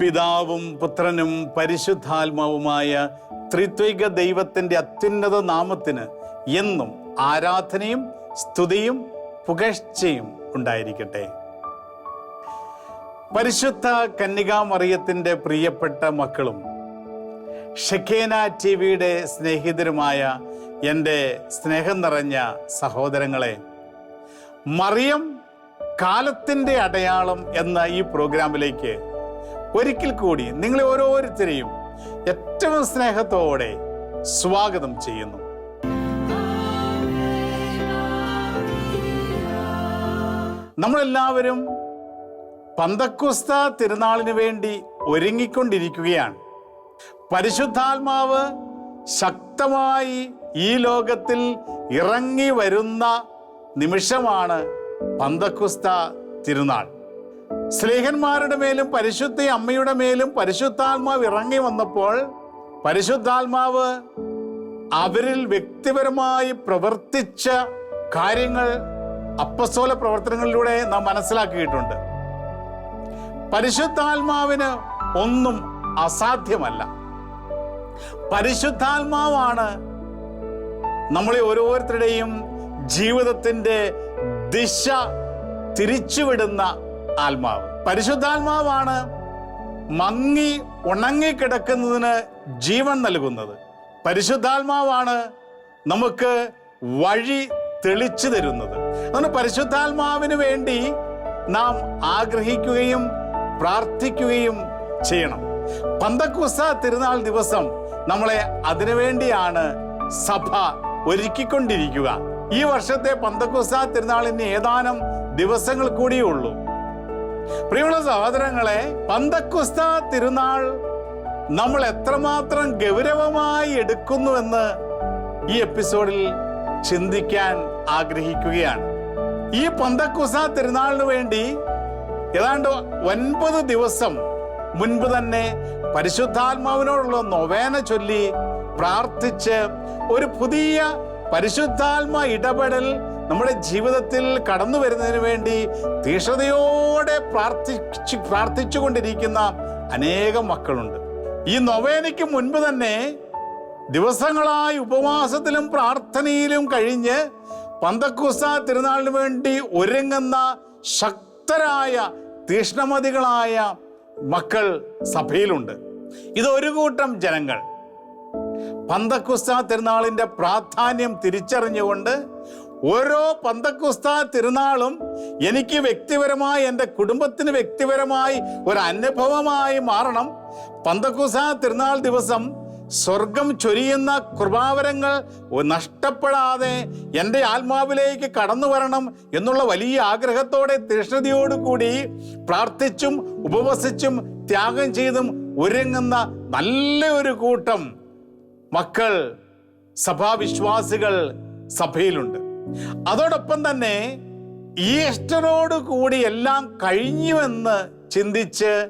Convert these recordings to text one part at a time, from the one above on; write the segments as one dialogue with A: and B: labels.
A: പിതാവും പുത്രനും പരിശുദ്ധാത്മാവുമായ ത്രിത്വിക ദൈവത്തിന്റെ അത്യുന്നത നാമത്തിന് എന്നും ആരാധനയും സ്തുതിയും പുകഴ്ചയും ഉണ്ടായിരിക്കട്ടെ. പരിശുദ്ധ കന്യകാമറിയത്തിന്റെ പ്രിയപ്പെട്ട മക്കളും ഷെഖേന ടി വിയുടെ സ്നേഹിതരുമായ എന്റെ സ്നേഹം നിറഞ്ഞ സഹോദരങ്ങളെ മറിയം കാലത്തിന്റെ അടയാളം എന്ന ഈ പ്രോഗ്രാമിലേക്ക് ഒരിക്കൽ കൂടി നിങ്ങളെ ഓരോരുത്തരെയും ഏറ്റവും സ്നേഹത്തോടെ സ്വാഗതം ചെയ്യുന്നു. നമ്മളെല്ലാവരും പന്തക്കുസ്ത തിരുനാളിന് വേണ്ടി ഒരുങ്ങിക്കൊണ്ടിരിക്കുകയാണ്. പരിശുദ്ധാത്മാവ് ശക്തമായി ഈ ലോകത്തിൽ ഇറങ്ങി വരുന്ന നിമിഷമാണ് പന്തക്കുസ്ത തിരുനാൾ. സ്ലേഹന്മാരുടെ മേലും പരിശുദ്ധ അമ്മയുടെ മേലും പരിശുദ്ധാത്മാവ് ഇറങ്ങി വന്നപ്പോൾ പരിശുദ്ധാത്മാവ് അവരിൽ വ്യക്തിപരമായി പ്രവർത്തിച്ച കാര്യങ്ങൾ അപ്പസ്തോല പ്രവർത്തനങ്ങളിലൂടെ നാം മനസ്സിലാക്കിയിട്ടുണ്ട്. പരിശുദ്ധാത്മാവിന് ഒന്നും അസാധ്യമല്ല. പരിശുദ്ധാത്മാവാണ് നമ്മളെ ഓരോരുത്തരുടെയും ജീവിതത്തിന്റെ ദിശ തിരിച്ചുവിടുന്ന ആത്മാവ്. പരിശുദ്ധാത്മാവാണ് മങ്ങി ഉണങ്ങിക്കിടക്കുന്നതിന് ജീവൻ നൽകുന്നത്. പരിശുദ്ധാത്മാവാണ് നമുക്ക് വഴി തെളിച്ചു തരുന്നത്. അതുകൊണ്ട് പരിശുദ്ധാത്മാവിന് വേണ്ടി നാം ആഗ്രഹിക്കുകയും പ്രാർത്ഥിക്കുകയും ചെയ്യണം. പന്തക്കുസ തിരുനാൾ ദിവസം നമ്മളെ അതിനുവേണ്ടിയാണ് സഭ ഒരുക്കിക്കൊണ്ടിരിക്കുക. ഈ വർഷത്തെ പന്തക്കുസ തിരുനാളിന് ഏതാനും ദിവസങ്ങൾ കൂടിയേ ഉള്ളൂ. പ്രിയമുള്ള സഹോദരങ്ങളെ പന്തക്കുസ്ത തിരുനാൾ നമ്മൾ എത്രമാത്രം ഗൗരവമായി എടുക്കുന്നുവെന്ന് ഈ എപ്പിസോഡിൽ ചിന്തിക്കാൻ ആഗ്രഹിക്കുകയാണ്. ഈ പന്തക്കുസ തിരുനാളിന് വേണ്ടി ഏതാണ്ട് ഒൻപത് ദിവസം മുൻപ് തന്നെ പരിശുദ്ധാത്മാവിനോടുള്ള നൊവേന ചൊല്ലി പ്രാർത്ഥിച്ച് ഒരു പുതിയ പരിശുദ്ധാത്മ ഇടപെടൽ നമ്മുടെ ജീവിതത്തിൽ കടന്നു വരുന്നതിന് വേണ്ടി തീഷ്ണതയോടെ പ്രാർത്ഥിച്ച് പ്രാർത്ഥിച്ചുകൊണ്ടിരിക്കുന്ന അനേകം മക്കളുണ്ട്. ഈ നൊവേനയ്ക്ക് മുൻപ് തന്നെ ദിവസങ്ങളായി ഉപവാസത്തിലും പ്രാർത്ഥനയിലും കഴിഞ്ഞ് പന്തക്കൂസ തിരുനാളിന് വേണ്ടി ഒരുങ്ങുന്ന ശക്തരായ തീഷ്ണമതികളായ മക്കൾ സഭയിലുണ്ട്. ഇതൊരു കൂട്ടം ജനങ്ങൾ. പന്തക്കുസ്ത തിരുനാളിന്റെ പ്രാധാന്യം തിരിച്ചറിഞ്ഞുകൊണ്ട് ഓരോ പന്തക്കുസ്ത തിരുനാളും എനിക്ക് വ്യക്തിപരമായി എന്റെ കുടുംബത്തിന് വ്യക്തിപരമായി ഒരു അനുഭവമായി മാറണം. പന്തക്കുസ തിരുനാൾ ദിവസം സ്വർഗം ചൊരിയുന്ന കൃപാവരങ്ങൾ നഷ്ടപ്പെടാതെ എന്റെ ആത്മാവിലേക്ക് കടന്നു വരണം എന്നുള്ള വലിയ ആഗ്രഹത്തോടെ തീഷ്ണതയോടുകൂടി പ്രാർത്ഥിച്ചും ഉപവസിച്ചും ത്യാഗം ചെയ്തും ഒരുങ്ങുന്ന നല്ല ഒരു കൂട്ടം മക്കൾ സഭാവിശ്വാസികൾ സഭയിലുണ്ട്. അതോടൊപ്പം തന്നെ ഈസ്റ്ററോട് കൂടി എല്ലാം കഴിഞ്ഞുവെന്ന് ചിന്തിച്ച്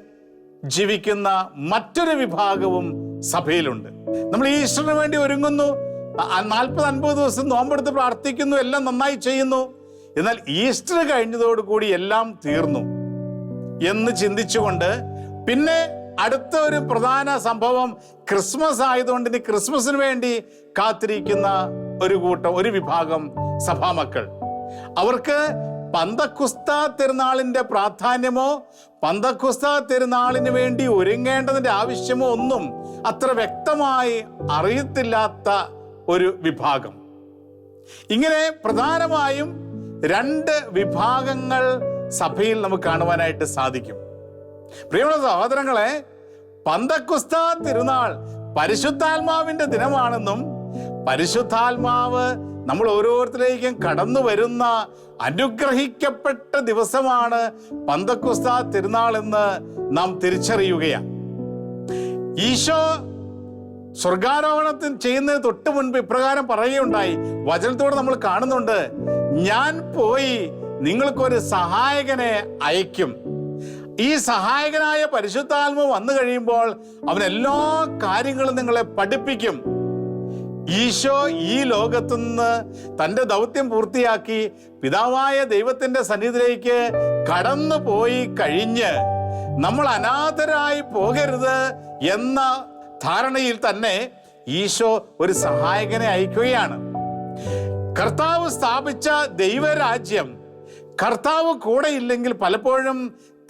A: ജീവിക്കുന്ന മറ്റൊരു വിഭാഗവും സഭയിലുണ്ട്. നമ്മൾ ഈസ്റ്ററിന് വേണ്ടി ഒരുങ്ങുന്നു. നാൽപ്പത് അൻപത് ദിവസം നോമ്പെടുത്ത് പ്രാർത്ഥിക്കുന്നു എല്ലാം നന്നായി ചെയ്യുന്നു. എന്നാൽ ഈസ്റ്റർ കഴിഞ്ഞതോടുകൂടി എല്ലാം തീർന്നു എന്ന് ചിന്തിച്ചുകൊണ്ട് പിന്നെ അടുത്ത ഒരു പ്രധാന സംഭവം ക്രിസ്മസ് ആയതുകൊണ്ട് ഇനി ക്രിസ്മസിന് വേണ്ടി കാത്തിരിക്കുന്ന ഒരു കൂട്ടം ഒരു വിഭാഗം സഭാമക്കൾ അവർക്ക് പന്തക്കുസ്ത തിരുനാളിന്റെ പ്രാധാന്യമോ പന്തക്കുസ്ത തിരുനാളിന് വേണ്ടി ഒരുങ്ങേണ്ടതിന്റെ ആവശ്യമോ ഒന്നും അത്ര വ്യക്തമായി അറിയത്തില്ലാത്ത ഒരു വിഭാഗം. ഇങ്ങനെ പ്രധാനമായും രണ്ട് വിഭാഗങ്ങൾ സഭയിൽ നമുക്ക് കാണുവാനായിട്ട് സാധിക്കും. പ്രിയമുള്ള സഹോദരങ്ങളെ പന്തക്കുസ്ത തിരുനാൾ പരിശുദ്ധാത്മാവിന്റെ ദിനമാണെന്നും പരിശുദ്ധാത്മാവ് നമ്മൾ ഓരോരുത്തരേക്കും കടന്നു വരുന്ന അനുഗ്രഹിക്കപ്പെട്ട ദിവസമാണ് പന്തക്കുസ്ത തിരുനാൾ എന്ന് നാം തിരിച്ചറിയുകയാണ്. ഈശോ സ്വർഗാരോഹണത്തിന് ചെയ്യുന്നതിന് തൊട്ട് മുൻപ് ഇപ്രകാരം പറയുകയുണ്ടായി. വചനത്തോടെ നമ്മൾ കാണുന്നുണ്ട് ഞാൻ പോയി നിങ്ങൾക്കൊരു സഹായകനെ അയക്കും ഈ സഹായകനായ പരിശുദ്ധാത്മ വന്നു കഴിയുമ്പോൾ അവൻ എല്ലാ കാര്യങ്ങളും നിങ്ങളെ പഠിപ്പിക്കും. ഈശോ ഈ ലോകത്തുനിന്ന് തന്റെ ദൗത്യം പൂർത്തിയാക്കി പിതാവായ ദൈവത്തിന്റെ സന്നിധിയിലേക്ക് കടന്നു പോയി കഴിഞ്ഞ് നമ്മൾ അനാഥരായി പോകരുത് എന്ന ധാരണയിൽ തന്നെ ഈശോ ഒരു സഹായകനെ അയക്കുകയാണ്. കർത്താവ് സ്ഥാപിച്ച ദൈവരാജ്യം കർത്താവ് കൂടെ ഇല്ലെങ്കിൽ പലപ്പോഴും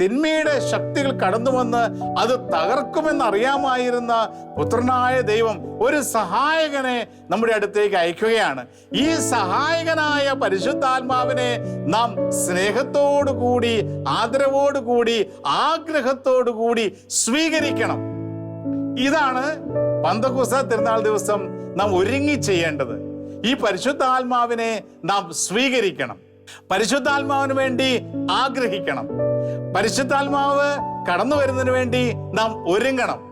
A: തിന്മയുടെ ശക്തികൾ കടന്നു വന്ന് അത് തകർക്കുമെന്ന് അറിയാമായിരുന്ന പുത്രനായ ദൈവം ഒരു സഹായകനെ നമ്മുടെ അടുത്തേക്ക് അയക്കുകയാണ്. ഈ സഹായകനായ പരിശുദ്ധാത്മാവിനെ നാം സ്നേഹത്തോടു കൂടി ആദരവോടു കൂടി ആഗ്രഹത്തോടു കൂടി സ്വീകരിക്കണം. ഇതാണ് പന്തകുസ തിരുനാൾ ദിവസം നാം ഒരുങ്ങി ചെയ്യേണ്ടത്. ഈ പരിശുദ്ധാത്മാവിനെ നാം സ്വീകരിക്കണം. പരിശുദ്ധാത്മാവിന് വേണ്ടി ആഗ്രഹിക്കണം. പരിശുദ്ധാത്മാവ് കടന്നു വരുന്നതിന് വേണ്ടി നാം ഒരുങ്ങണം.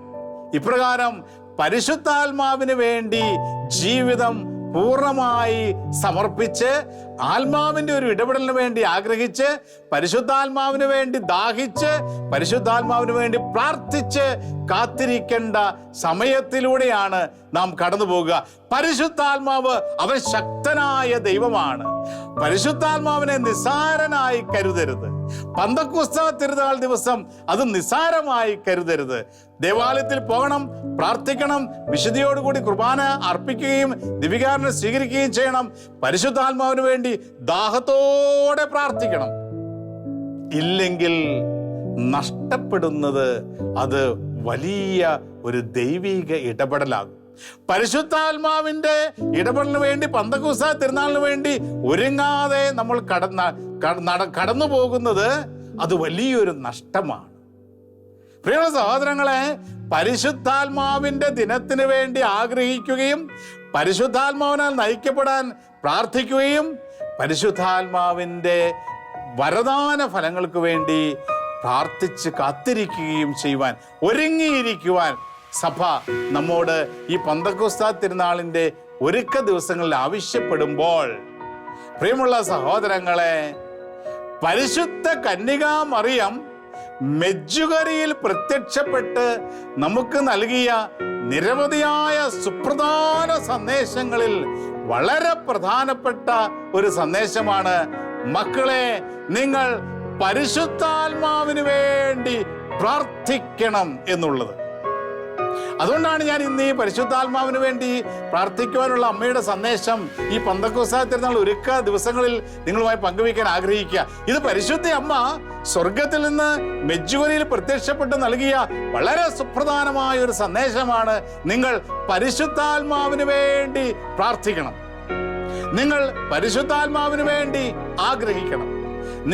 A: ഇപ്രകാരം പരിശുദ്ധാത്മാവിന് വേണ്ടി ജീവിതം പൂർണമായി സമർപ്പിച്ച് ആത്മാവിന്റെ ഒരു ഇടപെടലിന് വേണ്ടി ആഗ്രഹിച്ച് പരിശുദ്ധാത്മാവിന് വേണ്ടി ദാഹിച്ച് പരിശുദ്ധാത്മാവിന് വേണ്ടി പ്രാർത്ഥിച്ച് കാത്തിരിക്കേണ്ട സമയത്തിലൂടെയാണ് നാം കടന്നു പോകുക പരിശുദ്ധാത്മാവ് അവൻ ശക്തനായ ദൈവമാണ്. പരിശുദ്ധാത്മാവിനെ നിസാരനായി കരുതരുത്. പന്തക്കുസ്ത തിരുനാൾ ദിവസം അത് നിസാരമായി കരുതരുത്. ദേവാലയത്തിൽ പോകണം പ്രാർത്ഥിക്കണം വിശുദ്ധിയോടുകൂടി കുർബാന അർപ്പിക്കുകയും ദിവികാരനെ സ്വീകരിക്കുകയും ചെയ്യണം. പരിശുദ്ധാത്മാവിന് വേണ്ടി ദാഹത്തോടെ പ്രാർത്ഥിക്കണം. ഇല്ലെങ്കിൽ നഷ്ടപ്പെടുന്നത് അത് വലിയ ഒരു ദൈവീക ഇടപെടലാകും. പരിശുദ്ധാത്മാവിന്റെ ഇടപെടലിന് വേണ്ടി പന്തകൂസ തിരുനാളിന് വേണ്ടി ഒരുങ്ങാതെ നമ്മൾ കടന്ന കടന്നു പോകുന്നത് അത് വലിയൊരു നഷ്ടമാണ്. പ്രിയമുള്ള സഹോദരങ്ങളെ പരിശുദ്ധാത്മാവിന്റെ ദിനത്തിന് വേണ്ടി ആഗ്രഹിക്കുകയും പരിശുദ്ധാത്മാവിനാൽ നയിക്കപ്പെടാൻ പ്രാർത്ഥിക്കുകയും പരിശുദ്ധാത്മാവിന്റെ വരദാന ഫലങ്ങൾക്ക് വേണ്ടി പ്രാർത്ഥിച്ച് കാത്തിരിക്കുകയും ചെയ്യുവാൻ ഒരുങ്ങിയിരിക്കുവാൻ സഭ നമ്മോട് ഈ പന്തക്കുസ്ത തിരുനാളിന്റെ ഒരുക്ക ദിവസങ്ങളിൽ ആവശ്യപ്പെടുമ്പോൾ പ്രിയമുള്ള സഹോദരങ്ങളെ പരിശുദ്ധ കന്യകാ മറിയം മെജ്ജുകരിയിൽ പ്രത്യക്ഷപ്പെട്ട് നമുക്ക് നൽകിയ നിരവധിയായ സുപ്രധാന സന്ദേശങ്ങളിൽ വളരെ പ്രധാനപ്പെട്ട ഒരു സന്ദേശമാണ്. മക്കളെ നിങ്ങൾ പരിശുദ്ധാത്മാവിന് വേണ്ടി പ്രാർത്ഥിക്കണം എന്നുള്ളത്. അതുകൊണ്ടാണ് ഞാൻ ഇന്ന് ഈ പരിശുദ്ധാത്മാവിന് വേണ്ടി പ്രാർത്ഥിക്കുവാനുള്ള അമ്മയുടെ സന്ദേശം ഈ പന്തക്കോസായ തിരുനാൾ ഒരുക്ക ദിവസങ്ങളിൽ നിങ്ങളുമായി പങ്കുവയ്ക്കാൻ ആഗ്രഹിക്കുക. ഇത് പരിശുദ്ധ അമ്മ സ്വർഗത്തിൽ നിന്ന് മെജുവരിയിൽ പ്രത്യക്ഷപ്പെട്ട് നൽകിയ വളരെ സുപ്രധാനമായ ഒരു സന്ദേശമാണ് നിങ്ങൾ പരിശുദ്ധാത്മാവിന് വേണ്ടി പ്രാർത്ഥിക്കണം. നിങ്ങൾ പരിശുദ്ധാത്മാവിന് വേണ്ടി ആഗ്രഹിക്കണം.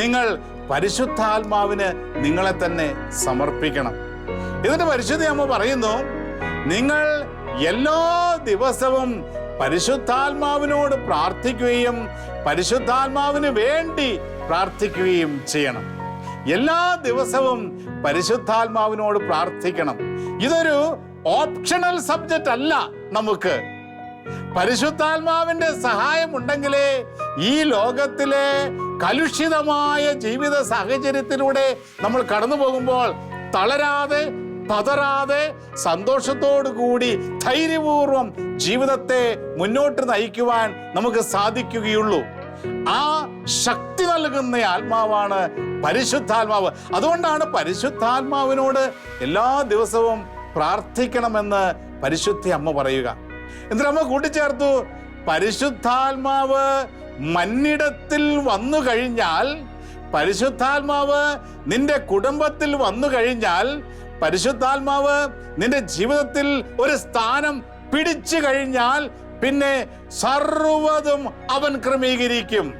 A: നിങ്ങൾ പരിശുദ്ധാത്മാവിന് നിങ്ങളെ തന്നെ സമർപ്പിക്കണം. ഇതിന്റെ പരിശുദ്ധ അമ്മ പറയുന്നു നിങ്ങൾ എല്ലാ ദിവസവും പരിശുദ്ധാത്മാവിനോട് പ്രാർത്ഥിക്കുകയും പരിശുദ്ധാത്മാവിന് വേണ്ടി പ്രാർത്ഥിക്കുകയും ചെയ്യണം. എല്ലാ ദിവസവും പരിശുദ്ധാത്മാവിനോട് പ്രാർത്ഥിക്കണം. ഇതൊരു ഓപ്ഷണൽ സബ്ജക്റ്റ് അല്ല നമുക്ക്. പരിശുദ്ധാത്മാവിന്റെ സഹായം ഉണ്ടെങ്കിലേ ഈ ലോകത്തിലെ കലുഷിതമായ ജീവിത സാഹചര്യത്തിലൂടെ നമ്മൾ കടന്നു പോകുമ്പോൾ തളരാതെ സന്തോഷത്തോടു കൂടി ധൈര്യപൂർവം ജീവിതത്തെ മുന്നോട്ട് നയിക്കുവാൻ നമുക്ക് സാധിക്കുകയുള്ളൂ. ആ ശക്തി നൽകുന്ന ആത്മാവാണ് പരിശുദ്ധാത്മാവ്. അതുകൊണ്ടാണ് പരിശുദ്ധാത്മാവിനോട് എല്ലാ ദിവസവും പ്രാർത്ഥിക്കണമെന്ന് പരിശുദ്ധി അമ്മ പറയുക. എന്നിട്ട് അമ്മ കൂട്ടിച്ചേർത്തു പരിശുദ്ധാത്മാവ് മന്നിടത്തിൽ വന്നു കഴിഞ്ഞാൽ പരിശുദ്ധാത്മാവ് നിന്റെ കുടുംബത്തിൽ വന്നു കഴിഞ്ഞാൽ പരിശുദ്ധാത്മാവ് നിന്റെ ജീവിതത്തിൽ ഒരു സ്ഥാനം പിടിച്ചു കഴിഞ്ഞാൽ പിന്നെ സർവതും അവൻ ക്രമീകരിക്കും.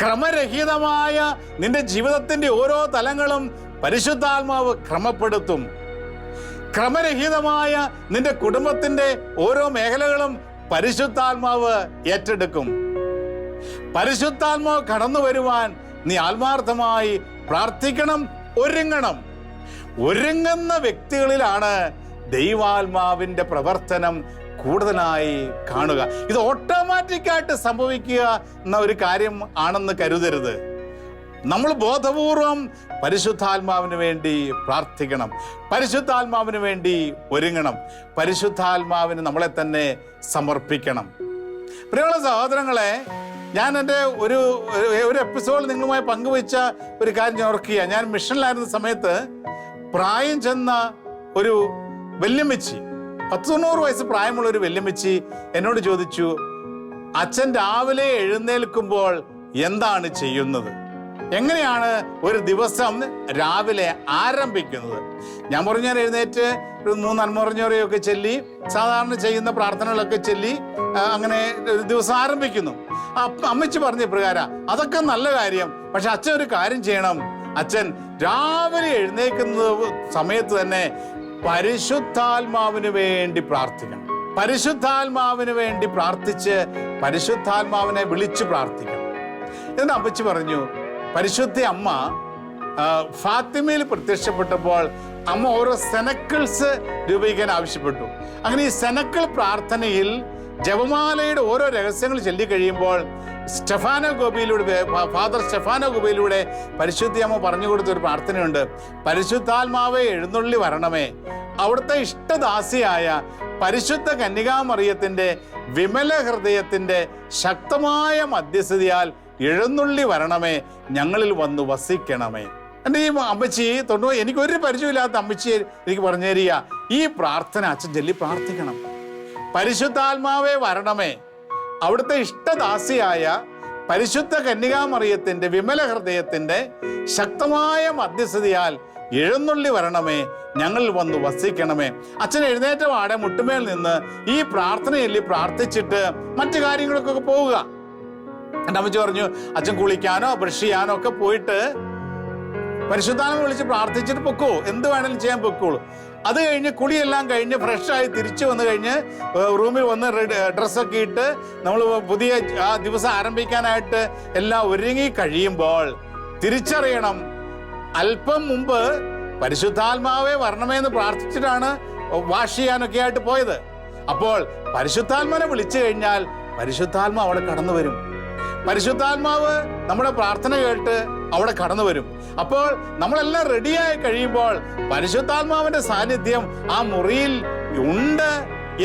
A: ക്രമരഹിതമായ നിന്റെ ജീവിതത്തിന്റെ ഓരോ തലങ്ങളും പരിശുദ്ധാത്മാവ് ക്രമപ്പെടുത്തും. ക്രമരഹിതമായ നിന്റെ കുടുംബത്തിന്റെ ഓരോ മേഖലകളും പരിശുദ്ധാത്മാവ് ഏറ്റെടുക്കും. പരിശുദ്ധാത്മാവ് കടന്നു വരുവാൻ നീ ആത്മാർത്ഥമായി പ്രാർത്ഥിക്കണം ഒരുങ്ങണം. ഒരുങ്ങുന്ന വ്യക്തികളിലാണ് ദൈവാത്മാവിന്റെ പ്രവർത്തനം കൂടുതലായി കാണുക. ഇത് ഓട്ടോമാറ്റിക്കായിട്ട് സംഭവിക്കുക എന്ന ഒരു കാര്യം ആണെന്ന് കരുതരുത്. നമ്മൾ ബോധപൂർവം പരിശുദ്ധാത്മാവിന് വേണ്ടി പ്രാർത്ഥിക്കണം. പരിശുദ്ധാത്മാവിന് വേണ്ടി ഒരുങ്ങണം. പരിശുദ്ധാത്മാവിന് നമ്മളെ തന്നെ സമർപ്പിക്കണം. പ്രിയമുള്ള സഹോദരങ്ങളെ ഞാൻ എന്റെ ഒരു ഒരു- ഒരു എപ്പിസോഡ് നിങ്ങളുമായി പങ്കുവച്ച ഒരു കാര്യം ഞാൻ ഓർക്കുക ഞാൻ മിഷനിലായിരുന്ന സമയത്ത് പ്രായം ചെന്ന ഒരു വല്യമ്മച്ചി പത്ത് തൊണ്ണൂറ് വയസ്സ് പ്രായമുള്ള ഒരു വല്യമ്മച്ചി എന്നോട് ചോദിച്ചു അച്ഛൻ രാവിലെ എഴുന്നേൽക്കുമ്പോൾ എന്താണ് ചെയ്യുന്നത്? എങ്ങനെയാണ് ഒരു ദിവസം രാവിലെ ആരംഭിക്കുന്നത്? ഞാൻ പറഞ്ഞു എഴുന്നേറ്റ് ഒരു മൂന്ന് അന്മുറഞ്ഞോറയൊക്കെ ചൊല്ലി സാധാരണ ചെയ്യുന്ന പ്രാർത്ഥനകളൊക്കെ ചൊല്ലി അങ്ങനെ ഒരു ദിവസം ആരംഭിക്കുന്നു. അമ്മച്ചി പറഞ്ഞ പ്രകാരം അതൊക്കെ നല്ല കാര്യം പക്ഷെ അച്ഛൻ ഒരു കാര്യം ചെയ്യണം. അച്ഛൻ രാവിലെ എഴുന്നേൽക്കുന്ന സമയത്ത് തന്നെ പരിശുദ്ധാത്മാവിന് വേണ്ടി പ്രാർത്ഥിക്കണം. പരിശുദ്ധാത്മാവിന് വേണ്ടി പ്രാർത്ഥിച്ച് പരിശുദ്ധാത്മാവിനെ വിളിച്ചു പ്രാർത്ഥിക്കണം. എന്ന് അപ്പച്ചി പറഞ്ഞു പരിശുദ്ധ അമ്മ ഫാത്തിമയിൽ പ്രത്യക്ഷപ്പെട്ടപ്പോൾ അമ്മ ഓരോ സെനക്കിൾസ് രൂപീകരിക്കാൻ ആവശ്യപ്പെട്ടു. അങ്ങനെ ഈ സെനക്കിൾ പ്രാർത്ഥനയിൽ ജപമാലയുടെ ഓരോ രഹസ്യങ്ങൾ ചൊല്ലിക്കഴിയുമ്പോൾ സ്റ്റെഫാനോ ഗോപിയിലൂടെ ഫാദർ സ്റ്റെഫാനോ ഗോപിയിലൂടെ പരിശുദ്ധിയമ്മ പറഞ്ഞു കൊടുത്ത ഒരു പ്രാർത്ഥനയുണ്ട്. പരിശുദ്ധാത്മാവെ എഴുന്നള്ളി വരണമേ. അവിടുത്തെ ഇഷ്ടദാസിയായ പരിശുദ്ധ കന്യകാമറിയത്തിന്റെ വിമല ഹൃദയത്തിന്റെ ശക്തമായ മധ്യസ്ഥതയാൽ എഴുന്നള്ളി വരണമേ. ഞങ്ങളിൽ വന്ന് വസിക്കണമേ. എന്റെ ഈ അമ്മച്ചി തൊണ്ണൂ എനിക്കൊരു പരിചയമില്ലാത്ത അമ്മച്ചി എനിക്ക് പറഞ്ഞു തരിക ഈ പ്രാർത്ഥന അച്ഛൻ ചൊല്ലി പ്രാർത്ഥിക്കണം. പരിശുദ്ധാത്മാവേ വരണമേ. അവിടുത്തെ ഇഷ്ടദാസിയായ പരിശുദ്ധ കന്യകാമറിയത്തിന്റെ വിമല ഹൃദയത്തിന്റെ ശക്തമായ മധ്യസ്ഥതയാൽ എഴുന്നള്ളി വരണമേ. ഞങ്ങളിൽ വന്ന് വസിക്കണമേ. അച്ഛൻ എഴുന്നേറ്റ വാടെ മുട്ടുമേൽ നിന്ന് ഈ പ്രാർത്ഥനയല്ലി പ്രാർത്ഥിച്ചിട്ട് മറ്റു കാര്യങ്ങൾക്കൊക്കെ പോവുക. എന്റെ അമ്മച്ചി പറഞ്ഞു അച്ഛൻ കുളിക്കാനോ ബ്രഷ് ചെയ്യാനോ ഒക്കെ പോയിട്ട് പരിശുദ്ധാനം വിളിച്ച് പ്രാർത്ഥിച്ചിട്ട് പൊക്കോ. എന്ത് വേണേലും ചെയ്യാൻ പൊക്കോളൂ. അത് കഴിഞ്ഞ് കുളിയെല്ലാം കഴിഞ്ഞ് ഫ്രഷായി തിരിച്ചു വന്ന് കഴിഞ്ഞ് റൂമിൽ വന്ന് ഡ്രസ്സൊക്കെ ഇട്ട് നമ്മൾ പുതിയ ആ ദിവസം ആരംഭിക്കാനായിട്ട് എല്ലാം ഒരുങ്ങി കഴിയുമ്പോൾ തിരിച്ചറിയണം. അല്പം മുമ്പ് പരിശുദ്ധാത്മാവെ വരണമേ എന്ന് പ്രാർത്ഥിച്ചിട്ടാണ് വാഷ് ചെയ്യാനൊക്കെ ആയിട്ട് പോയത്. അപ്പോൾ പരിശുദ്ധാത്മാനെ വിളിച്ചു കഴിഞ്ഞാൽ പരിശുദ്ധാത്മാവ് അവിടെ കടന്നു വരും പരിശുദ്ധാത്മാവ് നമ്മുടെ പ്രാർത്ഥന കേട്ട് അവിടെ കടന്നു വരും. അപ്പോൾ നമ്മളെല്ലാം റെഡിയായി കഴിയുമ്പോൾ പരിശുദ്ധാത്മാവിന്റെ സാന്നിധ്യം ആ മുറിയിൽ ഉണ്ട്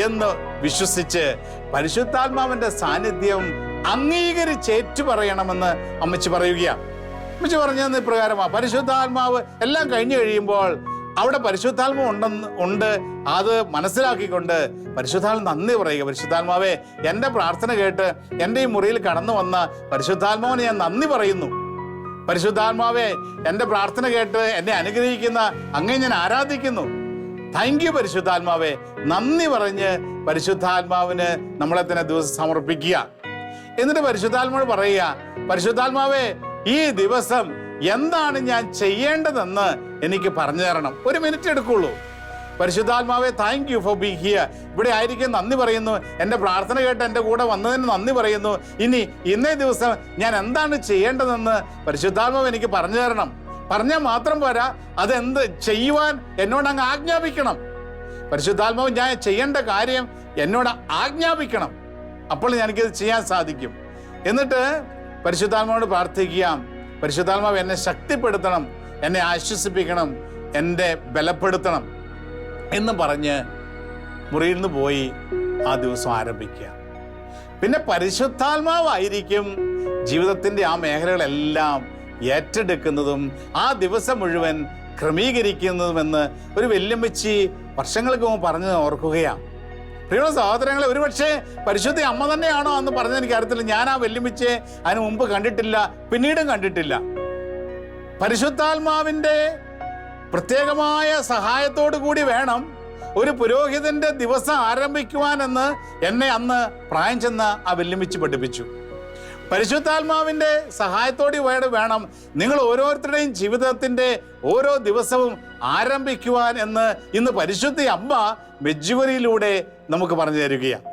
A: എന്ന് വിശ്വസിച്ച് പരിശുദ്ധാത്മാവിന്റെ സാന്നിധ്യം അംഗീകരിച്ചേറ്റു പറയണമെന്ന് അമ്മച്ചി പറയുകയാണ് അമ്മച്ചി പറഞ്ഞത് ഇപ്രകാരമാണ് പരിശുദ്ധാത്മാവ് എല്ലാം കഴിഞ്ഞു കഴിയുമ്പോൾ അവിടെ പരിശുദ്ധാത്മാവ് ഉണ്ടെന്ന് ഉണ്ട്. അത് മനസ്സിലാക്കിക്കൊണ്ട് പരിശുദ്ധാത്മ നന്ദി പറയുക. പരിശുദ്ധാത്മാവേ എന്റെ പ്രാർത്ഥന കേട്ട് എന്റെ ഈ മുറിയിൽ കടന്നു വന്ന പരിശുദ്ധാത്മാവിന് ഞാൻ നന്ദി പറയുന്നു. പരിശുദ്ധാത്മാവേ എന്റെ പ്രാർത്ഥന കേട്ട് എന്നെ അനുഗ്രഹിക്കുന്ന അങ്ങേ ഞാൻ ആരാധിക്കുന്നു. താങ്ക് യു പരിശുദ്ധാത്മാവേ. നന്ദി പറഞ്ഞ് പരിശുദ്ധാത്മാവിന് നമ്മളെ തന്നെ ദിവസം സമർപ്പിക്കുക. എന്നിട്ട് പരിശുദ്ധാത്മാവ് പറയുക പരിശുദ്ധാത്മാവേ ഈ ദിവസം എന്താണ് ഞാൻ ചെയ്യേണ്ടതെന്ന് എനിക്ക് പറഞ്ഞു തരണം. ഒരു മിനിറ്റ് എടുക്കുള്ളൂ. പരിശുദ്ധാത്മാവെ thank you for be here ഇവിടെ ആയിരിക്കും നന്ദി പറയുന്നു. എന്റെ പ്രാർത്ഥന കേട്ട് എന്റെ കൂടെ വന്നതിന് നന്ദി പറയുന്നു. ഇനി ഇന്നേ ദിവസം ഞാൻ എന്താണ് ചെയ്യേണ്ടതെന്ന് പരിശുദ്ധാത്മാവ് എനിക്ക് പറഞ്ഞു തരണം. പറഞ്ഞാൽ മാത്രം പോരാ അതെന്ത് ചെയ്യുവാൻ എന്നോട് അങ്ങ് ആജ്ഞാപിക്കണം. പരിശുദ്ധാത്മാവ് ഞാൻ ചെയ്യേണ്ട കാര്യം എന്നോട് ആജ്ഞാപിക്കണം. അപ്പോൾ എനിക്കത് ചെയ്യാൻ സാധിക്കും. എന്നിട്ട് പരിശുദ്ധാത്മാവോട് പ്രാർത്ഥിക്കുക പരിശുദ്ധാത്മാവ് എന്നെ ശക്തിപ്പെടുത്തണം എന്നെ ആശ്വസിപ്പിക്കണം എന്നെ ബലപ്പെടുത്തണം. എന്ന് പറഞ്ഞ് മുറിയിൽ നിന്ന് പോയി ആ ദിവസം ആരംഭിക്കുക. പിന്നെ പരിശുദ്ധാത്മാവായിരിക്കും ജീവിതത്തിന്റെ ആ മേഖലകളെല്ലാം ഏറ്റെടുക്കുന്നതും ആ ദിവസം മുഴുവൻ ക്രമീകരിക്കുന്നതുമെന്ന് ഒരു വെല്ലുമിച്ചി വർഷങ്ങൾക്ക് മുമ്പ് പറഞ്ഞു ഓർക്കുകയാണ് പ്രിയമുള്ള സഹോദരങ്ങളെ ഒരുപക്ഷെ പരിശുദ്ധി അമ്മ തന്നെയാണോ എന്ന് പറഞ്ഞത് എനിക്ക് അറിയത്തില്ല ഞാൻ ആ വെല്ലുമിച്ചെ അതിന് മുമ്പ് കണ്ടിട്ടില്ല പിന്നീടും കണ്ടിട്ടില്ല. പരിശുദ്ധാത്മാവിന്റെ പ്രത്യേകമായ സഹായത്തോടു കൂടി വേണം ഒരു പുരോഹിതന്റെ ദിവസം ആരംഭിക്കുവാനെന്ന് എന്നെ അന്ന് പ്രായം ചെന്ന് ആ വെല്ലുമിച്ച് പഠിപ്പിച്ചു. പരിശുദ്ധാത്മാവിന്റെ സഹായത്തോടെ വേണം നിങ്ങൾ ഓരോരുത്തരുടെയും ജീവിതത്തിന്റെ ഓരോ ദിവസവും ആരംഭിക്കുവാൻ എന്ന് ഇന്ന് പരിശുദ്ധി അമ്മ മെജ്ജുവരിയിലൂടെ നമുക്ക് പറഞ്ഞു തരികയാണ്.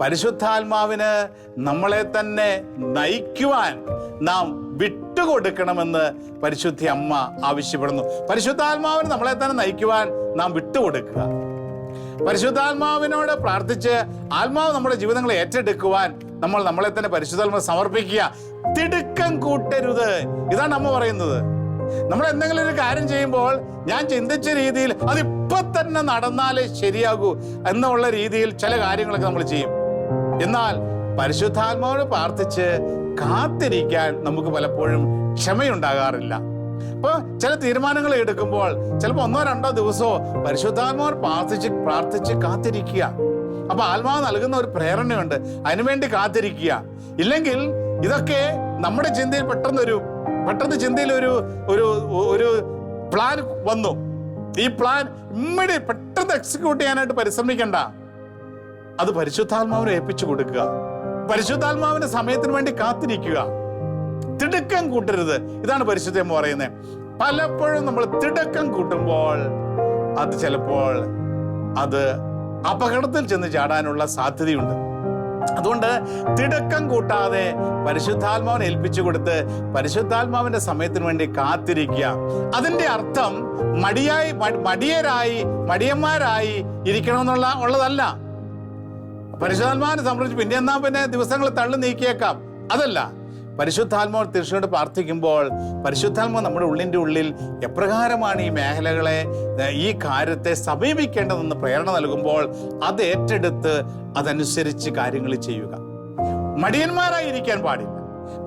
A: പരിശുദ്ധാത്മാവിന് നമ്മളെ തന്നെ നയിക്കുവാൻ നാം വിട്ടുകൊടുക്കണമെന്ന് പരിശുദ്ധി അമ്മ ആവശ്യപ്പെടുന്നു. പരിശുദ്ധാത്മാവിന് നമ്മളെ തന്നെ നയിക്കുവാൻ നാം വിട്ടുകൊടുക്കുക. പരിശുദ്ധാത്മാവിനോട് പ്രാർത്ഥിച്ച് ആത്മാവ് നമ്മുടെ ജീവിതങ്ങളെ ഏറ്റെടുക്കുവാൻ നമ്മൾ നമ്മളെ തന്നെ പരിശുദ്ധാത്മ സമർപ്പിക്കുക. തിടുക്കം കൂട്ടരുത്. ഇതാണ് നമ്മ പറയുന്നത്. നമ്മൾ എന്തെങ്കിലും ഒരു കാര്യം ചെയ്യുമ്പോൾ ഞാൻ ചിന്തിച്ച രീതിയിൽ അതിപ്പോ തന്നെ നടന്നാലേ ശരിയാകൂ എന്നുള്ള രീതിയിൽ ചില കാര്യങ്ങളൊക്കെ നമ്മൾ ചെയ്യും. എന്നാൽ പരിശുദ്ധാത്മാവിനോട് പ്രാർത്ഥിച്ച് കാത്തിരിക്കാൻ നമുക്ക് പലപ്പോഴും ക്ഷമയുണ്ടാകാറില്ല. അപ്പോൾ ചില തീരുമാനങ്ങൾ എടുക്കുമ്പോൾ ചിലപ്പോൾ ഒന്നോ രണ്ടോ ദിവസമോ പരിശുദ്ധാത്മാർ പ്രാർത്ഥിച്ച് പ്രാർത്ഥിച്ച് കാത്തിരിക്കുക. അപ്പോൾ ആത്മാവ് നൽകുന്ന ഒരു പ്രേരണയുണ്ട്. അതിനുവേണ്ടി കാത്തിരിക്കുക. ഇല്ലെങ്കിൽ ഇതൊക്കെ നമ്മുടെ ചിന്തയിൽ പെട്ടെന്നൊരു പെട്ടെന്ന് ചിന്തയിൽ ഒരു ഒരു ഒരു പ്ലാൻ വന്നു. ഈ പ്ലാൻ ഇമ്മീഡിയറ്റ് പെട്ടെന്ന് എക്സിക്യൂട്ട് ചെയ്യാനായിട്ട് പരിശ്രമിക്കണ്ട. അത് പരിശുദ്ധാത്മാവിനെ ഏൽപ്പിച്ചു കൊടുക്കുക. പരിശുദ്ധാത്മാവിന്റെ സമയത്തിന് വേണ്ടി കാത്തിരിക്കുക. തിടുക്കം കൂട്ടരുത്. ഇതാണ് പരിശുദ്ധം പറയുന്നത് പലപ്പോഴും നമ്മൾ തിടുക്കം കൂട്ടുമ്പോൾ അത് ചിലപ്പോൾ അത് അപകടത്തിൽ ചെന്ന് ചാടാനുള്ള സാധ്യതയുണ്ട്. അതുകൊണ്ട് തിടുക്കം കൂട്ടാതെ പരിശുദ്ധാത്മാവിനെ ഏൽപ്പിച്ചു കൊടുത്ത് പരിശുദ്ധാത്മാവിന്റെ സമയത്തിന് വേണ്ടി കാത്തിരിക്കുക. അതിന്റെ അർത്ഥം മടിയായി മടിയരായി മടിയന്മാരായി ഇരിക്കണമെന്നുള്ള ഉള്ളതല്ല. പരിശുദ്ധാത്മാവിനെ സംബന്ധിച്ച് പിന്നെ എന്നാ പിന്നെ ദിവസങ്ങൾ തള്ളി നീക്കിയേക്കാം? അതല്ല. പരിശുദ്ധാത്മാവ് തീർച്ചയായിട്ടും പ്രാർത്ഥിക്കുമ്പോൾ പരിശുദ്ധാത്മാവ് നമ്മുടെ ഉള്ളിന്റെ ഉള്ളിൽ എപ്രകാരമാണ് ഈ മേഖലകളെ ഈ കാര്യത്തെ സമീപിക്കേണ്ടതെന്ന് പ്രേരണ നൽകുമ്പോൾ അത് ഏറ്റെടുത്ത് അതനുസരിച്ച് കാര്യങ്ങൾ ചെയ്യുക. മടിയന്മാരായി ഇരിക്കാൻ പാടില്ല.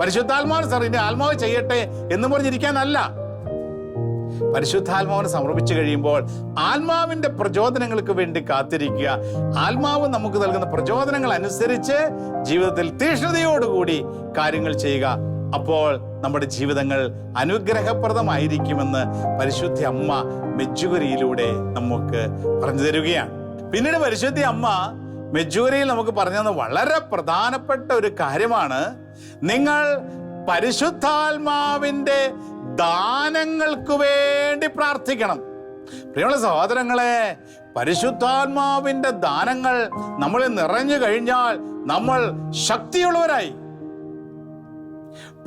A: പരിശുദ്ധാത്മാവ് സാർ എന്റെ ആത്മാവ് ചെയ്യട്ടെ എന്ന് പറഞ്ഞിരിക്കാനല്ല പരിശുദ്ധാത്മാവിനെ സമർപ്പിച്ചു കഴിയുമ്പോൾ ആത്മാവിന്റെ പ്രചോദനങ്ങൾക്ക് വേണ്ടി കാത്തിരിക്കുക. ആത്മാവ് നമുക്ക് നൽകുന്ന പ്രചോദനങ്ങൾ അനുസരിച്ച് ജീവിതത്തിൽ തീഷ്ണതയോടുകൂടി കാര്യങ്ങൾ ചെയ്യുക. അപ്പോൾ നമ്മുടെ ജീവിതങ്ങൾ അനുഗ്രഹപ്രദമായിരിക്കുമെന്ന് പരിശുദ്ധ അമ്മ മെജുഗുരിയിലൂടെ നമുക്ക് പറഞ്ഞു തരികയാണ്. പിന്നീട് പരിശുദ്ധ അമ്മ മെജൂരിയിൽ നമുക്ക് പറഞ്ഞു തന്ന വളരെ പ്രധാനപ്പെട്ട ഒരു കാര്യമാണ്. നിങ്ങൾ പരിശുദ്ധാത്മാവിന്റെ ദാനങ്ങൾക്ക് വേണ്ടി പ്രാർത്ഥിക്കണം. പ്രിയമുള്ള സഹോദരങ്ങളെ പരിശുദ്ധാത്മാവിന്റെ ദാനങ്ങൾ നമ്മളിൽ നിറഞ്ഞു കഴിഞ്ഞാൽ നമ്മൾ ശക്തിയുള്ളവരായി.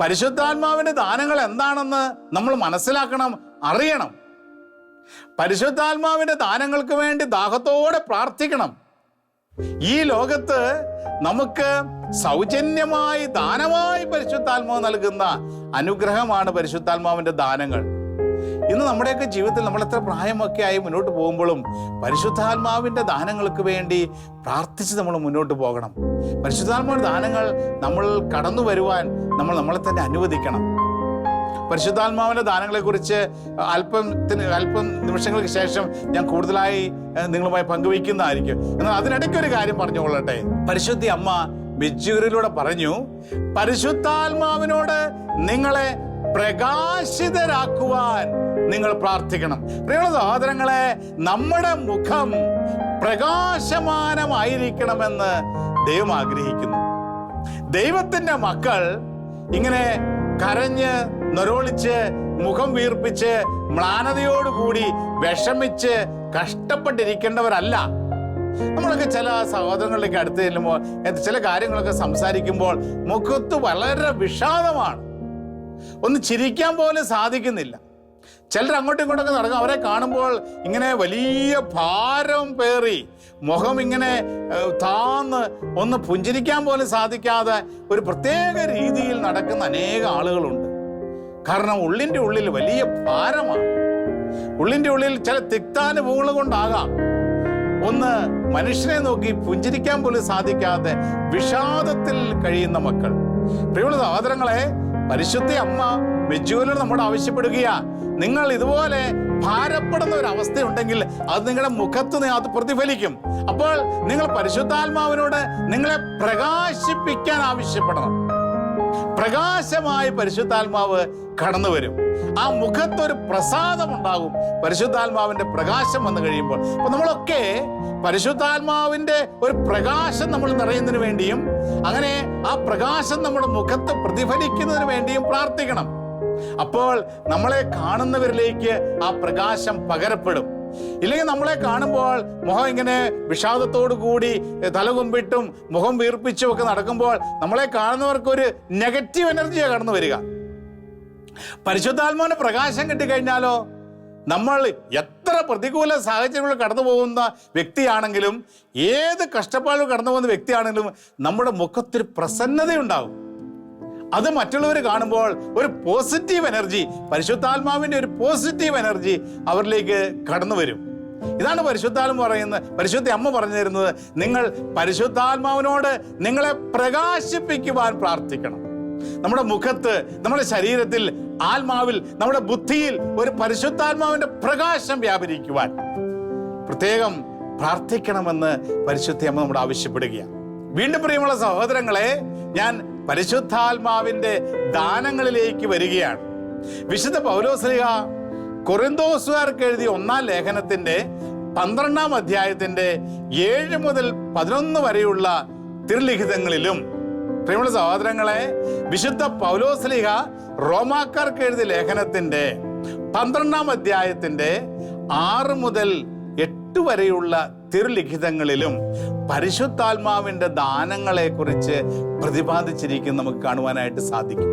A: പരിശുദ്ധാത്മാവിന്റെ ദാനങ്ങൾ എന്താണെന്ന് നമ്മൾ മനസ്സിലാക്കണം അറിയണം. പരിശുദ്ധാത്മാവിന്റെ ദാനങ്ങൾക്ക് വേണ്ടി ദാഹത്തോടെ പ്രാർത്ഥിക്കണം. ഈ ലോകത്ത് നമുക്ക് സൗജന്യമായി ദാനമായി പരിശുദ്ധാത്മാവ് നൽകുന്ന അനുഗ്രഹമാണ് പരിശുദ്ധാത്മാവിന്റെ ദാനങ്ങൾ. ഇന്ന് നമ്മുടെയൊക്കെ ജീവിതത്തിൽ നമ്മൾ എത്ര പ്രായമൊക്കെ ആയി മുന്നോട്ട് പോകുമ്പോഴും പരിശുദ്ധാത്മാവിന്റെ ദാനങ്ങൾക്ക് വേണ്ടി പ്രാർത്ഥിച്ച് നമ്മൾ മുന്നോട്ട് പോകണം. പരിശുദ്ധാത്മാവിന്റെ ദാനങ്ങൾ നമ്മൾ കടന്നു വരുവാൻ നമ്മൾ നമ്മളെ തന്നെ അനുവദിക്കണം. പരിശുദ്ധാത്മാവിന്റെ ദാനങ്ങളെക്കുറിച്ച് അല്പത്തിന് അല്പം നിമിഷങ്ങൾക്ക് ശേഷം ഞാൻ കൂടുതലായി നിങ്ങളുമായി പങ്കുവയ്ക്കുന്നതായിരിക്കും. എന്നാൽ അതിനിടയ്ക്ക് ഒരു കാര്യം പറഞ്ഞുകൊള്ളട്ടെ. പരിശുദ്ധി അമ്മ ബിജൂരിലൂടെ പറഞ്ഞു പരിശുദ്ധാത്മാവിനോട് നിങ്ങളെ പ്രകാശിതരാക്കുവാൻ നിങ്ങൾ പ്രാർത്ഥിക്കണം. പ്രിയമുള്ള സഹോദരങ്ങളെ നമ്മുടെ മുഖം പ്രകാശമാനമായിരിക്കണമെന്ന് ദൈവം ആഗ്രഹിക്കുന്നു. ദൈവത്തിന്റെ മക്കൾ ഇങ്ങനെ കരഞ്ഞ് നൊരോളിച്ച് മുഖം വീർപ്പിച്ച് മ്ലാനതയോടുകൂടി വിഷമിച്ച് കഷ്ടപ്പെട്ടിരിക്കേണ്ടവരല്ല. നമ്മളൊക്കെ ചില സഹോദരങ്ങളിലേക്ക് അടുത്ത് ചെല്ലുമ്പോൾ ചില കാര്യങ്ങളൊക്കെ സംസാരിക്കുമ്പോൾ മുഖത്ത് വളരെ വിഷാദമാണ്. ഒന്ന് ചിരിക്കാൻ പോലും സാധിക്കുന്നില്ല. ചിലർ അങ്ങോട്ടും ഇങ്ങോട്ടൊക്കെ നടക്കും. അവരെ കാണുമ്പോൾ ഇങ്ങനെ വലിയ ഭാരം പേറി മുഖം ഇങ്ങനെ താന്ന് ഒന്ന് പുഞ്ചിരിക്കാൻ പോലും സാധിക്കാതെ ഒരു പ്രത്യേക രീതിയിൽ നടക്കുന്ന അനേക ആളുകളുണ്ട്. കാരണം ഉള്ളിന്റെ ഉള്ളിൽ വലിയ ഭാരമാണ്. ഉള്ളിന്റെ ഉള്ളിൽ ചില തിക്താനുഭവങ്ങൾ കൊണ്ടാകാം. ഒന്ന് മനുഷ്യനെ നോക്കി പുഞ്ചിരിക്കാൻ പോലും സാധിക്കാതെ വിഷാദത്തിൽ കഴിയുന്ന മക്കൾ. പ്രിയമുള്ള സഹോദരങ്ങളെ പരിശുദ്ധ അമ്മ മെജുവലോട് നമ്മോട് ആവശ്യപ്പെടുകയാ. നിങ്ങൾ ഇതുപോലെ ഭാരപ്പെടുന്ന ഒരു അവസ്ഥയുണ്ടെങ്കിൽ അത് നിങ്ങളുടെ മുഖത്ത് അത് പ്രതിഫലിക്കും. അപ്പോൾ നിങ്ങൾ പരിശുദ്ധാത്മാവിനോട് നിങ്ങളെ പ്രകാശിപ്പിക്കാൻ ആവശ്യപ്പെടണം. പ്രകാശമായി പരിശുദ്ധാത്മാവ് കടന്നു വരും. ആ മുഖത്തൊരു പ്രസാദം ഉണ്ടാകും പരിശുദ്ധാത്മാവിന്റെ പ്രകാശം വന്നു കഴിയുമ്പോൾ. അപ്പൊ നമ്മളൊക്കെ പരിശുദ്ധാത്മാവിന്റെ ഒരു പ്രകാശം നമ്മൾ നിറയുന്നതിന് വേണ്ടിയും അങ്ങനെ ആ പ്രകാശം നമ്മുടെ മുഖത്ത് പ്രതിഫലിക്കുന്നതിന് വേണ്ടിയും പ്രാർത്ഥിക്കണം. അപ്പോൾ നമ്മളെ കാണുന്നവരിലേക്ക് ആ പ്രകാശം പകരപ്പെടും. ഇല്ലെങ്കിൽ നമ്മളെ കാണുമ്പോൾ മുഖം ഇങ്ങനെ വിഷാദത്തോടു കൂടി തലകുമ്പിട്ടും മുഖം വീർപ്പിച്ചും ഒക്കെ നടക്കുമ്പോൾ നമ്മളെ കാണുന്നവർക്ക് ഒരു നെഗറ്റീവ് എനർജിയാണ് കടന്നു വരിക. പരിശുദ്ധാത്മാവിന് പ്രകാശം കിട്ടിക്കഴിഞ്ഞാലോ നമ്മൾ എത്ര പ്രതികൂല സാഹചര്യങ്ങളിൽ കടന്നു പോകുന്ന വ്യക്തിയാണെങ്കിലും ഏത് കഷ്ടപ്പാടുകൾ കടന്നു പോകുന്ന വ്യക്തിയാണെങ്കിലും നമ്മുടെ മുഖത്തൊരു പ്രസന്നതയുണ്ടാവും. അത് മറ്റുള്ളവർ കാണുമ്പോൾ ഒരു പോസിറ്റീവ് എനർജി പരിശുദ്ധാത്മാവിന്റെ ഒരു പോസിറ്റീവ് എനർജി അവരിലേക്ക് കടന്നു വരും. ഇതാണ് പരിശുദ്ധാത്മ പറയുന്നത് പരിശുദ്ധ അമ്മ പറഞ്ഞു തരുന്നത് നിങ്ങൾ പരിശുദ്ധാത്മാവിനോട് നിങ്ങളെ പ്രകാശിപ്പിക്കുവാൻ പ്രാർത്ഥിക്കണം. നമ്മുടെ മുഖത്ത് നമ്മുടെ ശരീരത്തിൽ ആത്മാവിൽ നമ്മുടെ ബുദ്ധിയിൽ ഒരു പരിശുദ്ധാത്മാവിന്റെ പ്രകാശം വ്യാപരിക്കുവാൻ. പ്രത്യേകം പ്രാർത്ഥിക്കണമെന്ന് പരിശുദ്ധ അമ്മ നമ്മോട് ആവശ്യപ്പെടുകയാണ്. വീണ്ടും പ്രിയമുള്ള സഹോദരങ്ങളെ ഞാൻ പരിശുദ്ധാത്മാവിന്റെ ദാനങ്ങളിലേക്ക് വരികയാണ്. വിശുദ്ധ പൗലോസ്ലിഹ കൊറിന്തോസുകാർക്ക് എഴുതിയ ഒന്നാം ലേഖനത്തിന്റെ പന്ത്രണ്ടാം അധ്യായത്തിന്റെ ഏഴ് മുതൽ പതിനൊന്ന് വരെയുള്ള തിരുലിഖിതങ്ങളിലും പ്രിയമുള്ള സഹോദരങ്ങളെ വിശുദ്ധ പൗലോസ്ലിഹ റോമാക്കാർക്ക് എഴുതിയ ലേഖനത്തിന്റെ പന്ത്രണ്ടാം അധ്യായത്തിന്റെ ആറ് മുതൽ എട്ട് വരെയുള്ള തിരുലിഖിതങ്ങളിലും പരിശുദ്ധാത്മാവിന്റെ ദാനങ്ങളെക്കുറിച്ച് പ്രതിപാദിച്ചിരിക്കും നമുക്ക് കാണുവാനായിട്ട് സാധിക്കും.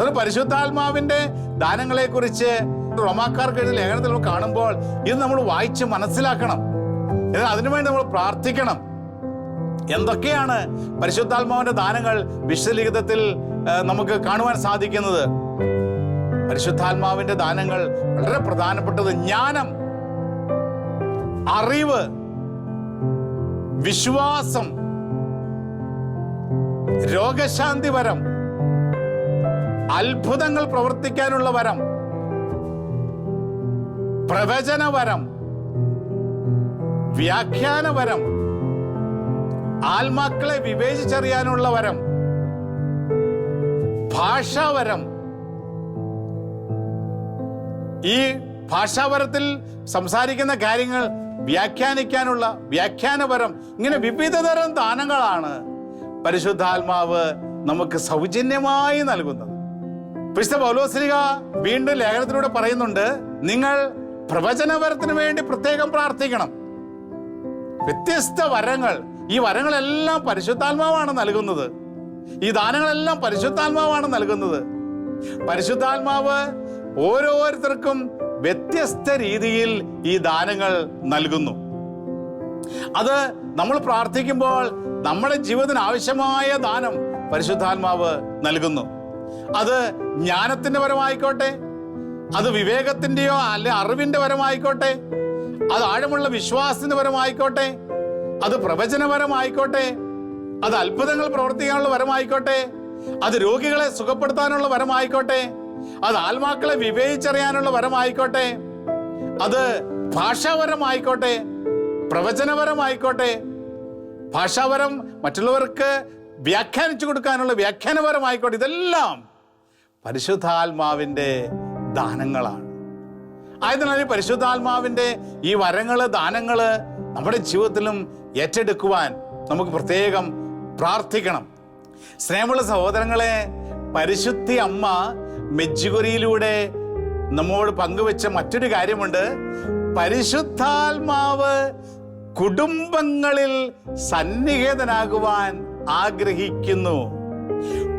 A: അത് പരിശുദ്ധാത്മാവിന്റെ ദാനങ്ങളെക്കുറിച്ച് റോമാക്കാർക്ക് എഴുതിയ ലേഖനത്തിൽ നമ്മൾ കാണുമ്പോൾ ഇത് നമ്മൾ വായിച്ച് മനസ്സിലാക്കണം. എന്നാൽ അതിനുവേണ്ടി നമ്മൾ പ്രാർത്ഥിക്കണം. എന്തൊക്കെയാണ് പരിശുദ്ധാത്മാവിന്റെ ദാനങ്ങൾ വിശ്വലിഖിതത്തിൽ നമുക്ക് കാണുവാൻ സാധിക്കുന്നത്? പരിശുദ്ധാത്മാവിന്റെ ദാനങ്ങൾ വളരെ പ്രധാനപ്പെട്ടത് ജ്ഞാനം. അറിവ് വിശ്വാസം രോഗശാന്തി വരം അത്ഭുതങ്ങൾ പ്രവർത്തിക്കാനുള്ള വരം പ്രവചന വരം വ്യാഖ്യാന വരം ആത്മാക്കളെ വിവേചിച്ചറിയാനുള്ള വരം ഭാഷാവരം ഈ ഭാഷാവരത്തിൽ സംസാരിക്കുന്ന കാര്യങ്ങൾ വ്യാഖ്യാനിക്കാനുള്ള വ്യാഖ്യാനപരം ഇങ്ങനെ വിവിധതരം ദാനങ്ങളാണ് പരിശുദ്ധാത്മാവ് നമുക്ക് സൗജന്യമായി നൽകുന്നത്. വിശുദ്ധ പൗലോസ്ലിക വീണ്ടും ലേഖനത്തിലൂടെ പറയുന്നുണ്ട് നിങ്ങൾ പ്രവചനപരത്തിന് വേണ്ടി പ്രത്യേകം പ്രാർത്ഥിക്കണം. വ്യത്യസ്ത വരങ്ങൾ ഈ വരങ്ങളെല്ലാം പരിശുദ്ധാത്മാവാണ് നൽകുന്നത്. ഈ ദാനങ്ങളെല്ലാം പരിശുദ്ധാത്മാവാണ് നൽകുന്നത്. പരിശുദ്ധാത്മാവ് ഓരോരുത്തർക്കും വ്യത്യസ്ത രീതിയിൽ ഈ ദാനങ്ങൾ നൽകുന്നു. അത് നമ്മൾ പ്രാർത്ഥിക്കുമ്പോൾ നമ്മുടെ ജീവിതത്തിന് ആവശ്യമായ ദാനം പരിശുദ്ധാത്മാവ് നൽകുന്നു. അത് ജ്ഞാനത്തിന്റെ പരമായിക്കോട്ടെ അത് വിവേകത്തിന്റെയോ അല്ലെ അറിവിന്റെ പരമായിക്കോട്ടെ അത് ആഴമുള്ള വിശ്വാസത്തിന്റെ പരമായിക്കോട്ടെ അത് പ്രവചനപരമായിക്കോട്ടെ അത് അത്ഭുതങ്ങൾ പ്രവർത്തിക്കാനുള്ള പരമായിക്കോട്ടെ അത് രോഗികളെ സുഖപ്പെടുത്താനുള്ള വരമായിക്കോട്ടെ അത് ആത്മാക്കളെ വിവേചിച്ചറിയാനുള്ള വരമായിക്കോട്ടെ. അത് ഭാഷാപരമായിക്കോട്ടെ പ്രവചനപരമായിക്കോട്ടെ ഭാഷാപരം മറ്റുള്ളവർക്ക് വ്യാഖ്യാനിച്ചു കൊടുക്കാനുള്ള വ്യാഖ്യാനപരമായിക്കോട്ടെ ഇതെല്ലാം പരിശുദ്ധാത്മാവിന്റെ ദാനങ്ങളാണ്. ആയതിനാൽ പരിശുദ്ധാത്മാവിന്റെ ഈ വരങ്ങൾ ദാനങ്ങൾ നമ്മുടെ ജീവിതത്തിലും ഏറ്റെടുക്കുവാൻ നമുക്ക് പ്രത്യേകം പ്രാർത്ഥിക്കണം. സ്നേഹമുള്ള സഹോദരങ്ങളെ പരിശുദ്ധി അമ്മ മെജ്ജുകുരിയിലൂടെ നമ്മോട് പങ്കുവെച്ച മറ്റൊരു കാര്യമുണ്ട്. പരിശുദ്ധാത്മാവ് കുടുംബങ്ങളിൽ സന്നിഹിതനാകുവാൻ ആഗ്രഹിക്കുന്നു.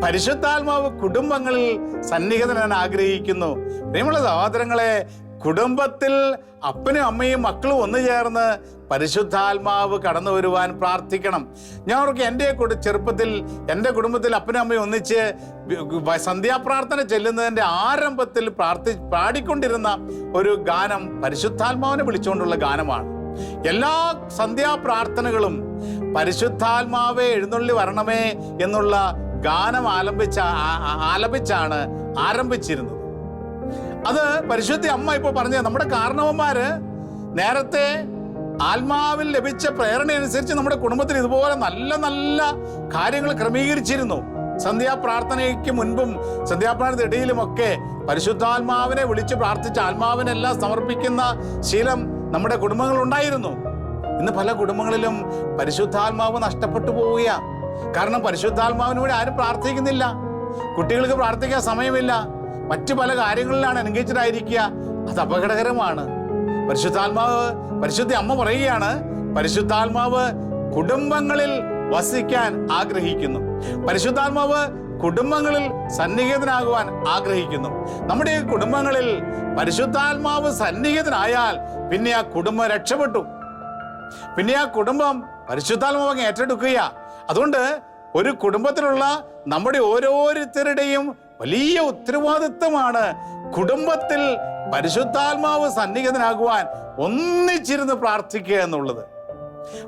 A: പരിശുദ്ധാത്മാവ് കുടുംബങ്ങളിൽ സന്നിഹിതനാൻ ആഗ്രഹിക്കുന്നു. പ്രിയമുള്ള സഹോദരങ്ങളെ കുടുംബത്തിൽ അപ്പനും അമ്മയും മക്കളും ഒന്നു ചേർന്ന് പരിശുദ്ധാത്മാവ് കടന്നു വരുവാൻ പ്രാർത്ഥിക്കണം. ഞാൻ ഓർക്ക് എന്റെ കൂടെ ചെറുപ്പത്തിൽ എന്റെ കുടുംബത്തിൽ അപ്പനും അമ്മയും ഒന്നിച്ച് സന്ധ്യാപ്രാർത്ഥന ചെല്ലുന്നതിന്റെ ആരംഭത്തിൽ പ്രാർത്ഥി പാടിക്കൊണ്ടിരുന്ന ഒരു ഗാനം പരിശുദ്ധാത്മാവിനെ വിളിച്ചുകൊണ്ടുള്ള ഗാനമാണ്. എല്ലാ സന്ധ്യാപ്രാർത്ഥനകളും പരിശുദ്ധാത്മാവെ എഴുന്നള്ളി വരണമേ എന്നുള്ള ഗാനം ആലപിച്ച ആലപിച്ചാണ് ആരംഭിച്ചിരുന്നത്. അത് പരിശുദ്ധ അമ്മ ഇപ്പോൾ പറഞ്ഞത് നമ്മുടെ കാരണവന്മാര് നേരത്തെ ആത്മാവിൽ ലഭിച്ച പ്രേരണ അനുസരിച്ച് നമ്മുടെ കുടുംബത്തിൽ ഇതുപോലെ നല്ല നല്ല കാര്യങ്ങൾ ക്രമീകരിച്ചിരുന്നു. സന്ധ്യാപ്രാർത്ഥനയ്ക്ക് മുൻപും സന്ധ്യാപ്രാർത്ഥന ഇടയിലുമൊക്കെ പരിശുദ്ധാത്മാവിനെ വിളിച്ച് പ്രാർത്ഥിച്ച് ആത്മാവിനെല്ലാം സമർപ്പിക്കുന്ന ശീലം നമ്മുടെ കുടുംബങ്ങളിൽ ഉണ്ടായിരുന്നു. ഇന്ന് പല കുടുംബങ്ങളിലും പരിശുദ്ധാത്മാവ് നഷ്ടപ്പെട്ടു പോവുകയാണ്. കാരണം പരിശുദ്ധാത്മാവിനോട് ആരും പ്രാർത്ഥിക്കുന്നില്ല. കുട്ടികൾക്ക് പ്രാർത്ഥിക്കാൻ സമയമില്ല. മറ്റു പല കാര്യങ്ങളിലാണ് എൻഗേജ്ഡ് ആയിരിക്കുക. അത് അപകടകരമാണ്. പരിശുദ്ധാത്മാവ് പരിശുദ്ധ അമ്മ പറയുകയാണ് പരിശുദ്ധാത്മാവ് കുടുംബങ്ങളിൽ വസിക്കാൻ ആഗ്രഹിക്കുന്നു. പരിശുദ്ധാത്മാവ് കുടുംബങ്ങളിൽ സന്നിഹിതനാകുവാൻ ആഗ്രഹിക്കുന്നു. നമ്മുടെ കുടുംബങ്ങളിൽ പരിശുദ്ധാത്മാവ് സന്നിഹിതനായാൽ പിന്നെ ആ കുടുംബം രക്ഷപ്പെട്ടു. പിന്നെ ആ കുടുംബം പരിശുദ്ധാത്മാവ് ഏറ്റെടുക്കുക അതുകൊണ്ട് ഒരു കുടുംബത്തിലുള്ള നമ്മുടെ ഓരോരുത്തരുടെയും വലിയ ഉത്തരവാദിത്വമാണ് കുടുംബത്തിൽ പരിശുദ്ധാത്മാവ് സന്നിഹിതനാകുവാൻ ഒന്നിച്ചിരുന്ന് പ്രാർത്ഥിക്കുക എന്നുള്ളത്.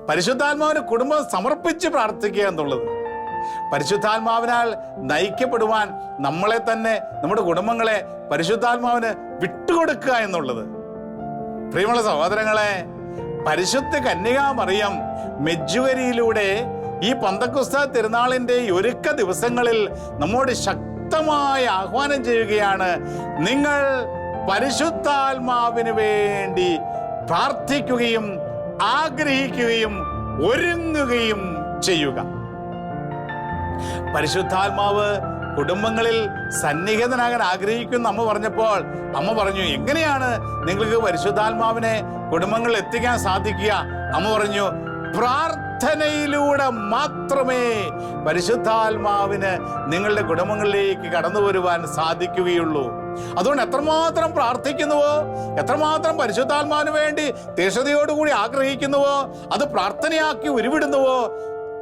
A: പരിശുദ്ധാത്മാവിന് കുടുംബം സമർപ്പിച്ച് പ്രാർത്ഥിക്കുക എന്നുള്ളത്. പരിശുദ്ധാത്മാവിനാൽ നയിക്കപ്പെടുവാൻ നമ്മളെ തന്നെ നമ്മുടെ കുടുംബങ്ങളെ പരിശുദ്ധാത്മാവിന് വിട്ടുകൊടുക്കുക എന്നുള്ളത്. പ്രിയമുള്ള സഹോദരങ്ങളെ പരിശുദ്ധ കന്യകാമറിയം മെജുവരിയിലൂടെ ഈ പന്തക്കുസ്ത തിരുനാളിന്റെ ഒരുക്ക ദിവസങ്ങളിൽ നമ്മോട് ശക്തമായ ആഹ്വാനം ചെയ്യുകയാണ്. നിങ്ങൾ പരിശുദ്ധാത്മാവിന് വേണ്ടി പ്രാർത്ഥിക്കുകയും ആഗ്രഹിക്കുകയും ഒരുങ്ങുകയും ചെയ്യുക. പരിശുദ്ധാത്മാവ് കുടുംബങ്ങളിൽ സന്നിഹിതനാകാൻ ആഗ്രഹിക്കുന്ന അമ്മ പറഞ്ഞപ്പോൾ അമ്മ പറഞ്ഞു എങ്ങനെയാണ് നിങ്ങൾക്ക് പരിശുദ്ധാത്മാവിനെ കുടുംബങ്ങളിൽ എത്തിക്കാൻ സാധിക്കുക? അമ്മ പറഞ്ഞു പ്രാർത്ഥനയിലൂടെ മാത്രമേ പരിശുദ്ധാത്മാവിന് നിങ്ങളുടെ കുടുംബങ്ങളിലേക്ക് കടന്നു വരുവാൻ സാധിക്കുകയുള്ളൂ. അതുകൊണ്ട് എത്രമാത്രം പ്രാർത്ഥിക്കുന്നുവോ എത്രമാത്രം പരിശുദ്ധാത്മാവിന് വേണ്ടി തീക്ഷതയോടുകൂടി ആഗ്രഹിക്കുന്നുവോ അത് പ്രാർത്ഥനയാക്കി ഉരുവിടുന്നുവോ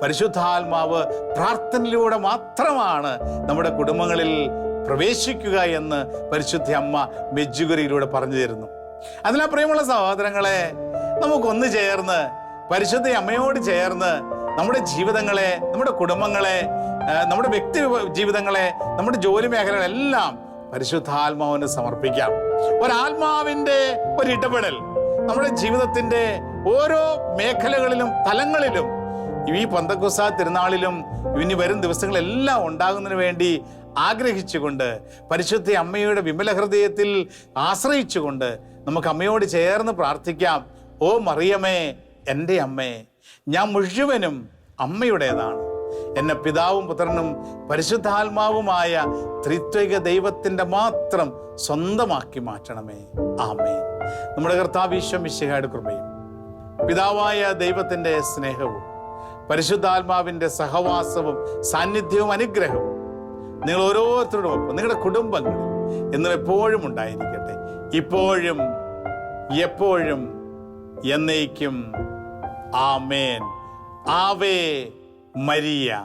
A: പരിശുദ്ധാത്മാവ് പ്രാർത്ഥനയിലൂടെ മാത്രമാണ് നമ്മുടെ കുടുംബങ്ങളിൽ പ്രവേശിക്കുക എന്ന് പരിശുദ്ധ അമ്മ മെജ്ജുഗരിയിലൂടെ പറഞ്ഞു തരുന്നു. അതിനാ പ്രിയമുള്ള സഹോദരങ്ങളെ നമുക്കൊന്ന് ചേർന്ന് പരിശുദ്ധ അമ്മയോട് ചേർന്ന് നമ്മുടെ ജീവിതങ്ങളെ നമ്മുടെ കുടുംബങ്ങളെ നമ്മുടെ വ്യക്തി ജീവിതങ്ങളെ നമ്മുടെ ജോലി മേഖലകളെല്ലാം പരിശുദ്ധാത്മാവിന് സമർപ്പിക്കാം. ഒരാത്മാവിന്റെ ഒരു ഇടപെടൽ നമ്മുടെ ജീവിതത്തിന്റെ ഓരോ മേഖലകളിലും തലങ്ങളിലും ഈ പന്തക്കുസ തിരുനാളിലും ഇനി വരും ദിവസങ്ങളെല്ലാം ഉണ്ടാകുന്നതിന് വേണ്ടി ആഗ്രഹിച്ചുകൊണ്ട് പരിശുദ്ധ അമ്മയുടെ വിമല ഹൃദയത്തിൽ ആശ്രയിച്ചുകൊണ്ട് നമുക്ക് അമ്മയോട് ചേർന്ന് പ്രാർത്ഥിക്കാം. ഓ മറിയമേ എന്റെ അമ്മയെ ഞാൻ മുഴുവനും അമ്മയുടേതാണ്. എന്നെ പിതാവും പുത്രനും പരിശുദ്ധാത്മാവുമായ ത്രിത്വിക ദൈവത്തിന്റെ മാത്രം സ്വന്തമാക്കി മാറ്റണമേ. ആമേ നമ്മുടെ കർത്താവീശ്വം വിശിഹായുടെ കൃപയും പിതാവായ ദൈവത്തിന്റെ സ്നേഹവും പരിശുദ്ധാത്മാവിന്റെ സഹവാസവും സാന്നിധ്യവും അനുഗ്രഹവും നിങ്ങൾ ഓരോരുത്തരുടെ ഒപ്പം നിങ്ങളുടെ കുടുംബങ്ങളിൽ എന്നും എപ്പോഴും ഉണ്ടായിരിക്കട്ടെ. ഇപ്പോഴും എപ്പോഴും എന്നേക്കും ആമേൻ. Ave Maria.